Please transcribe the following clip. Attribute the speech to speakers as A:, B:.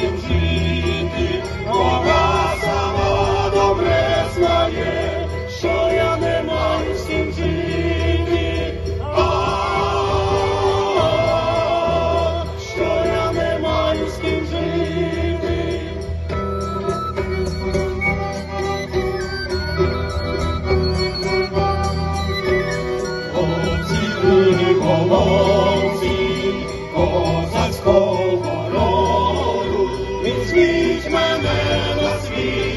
A: Thank you. Візьміть мене на світ.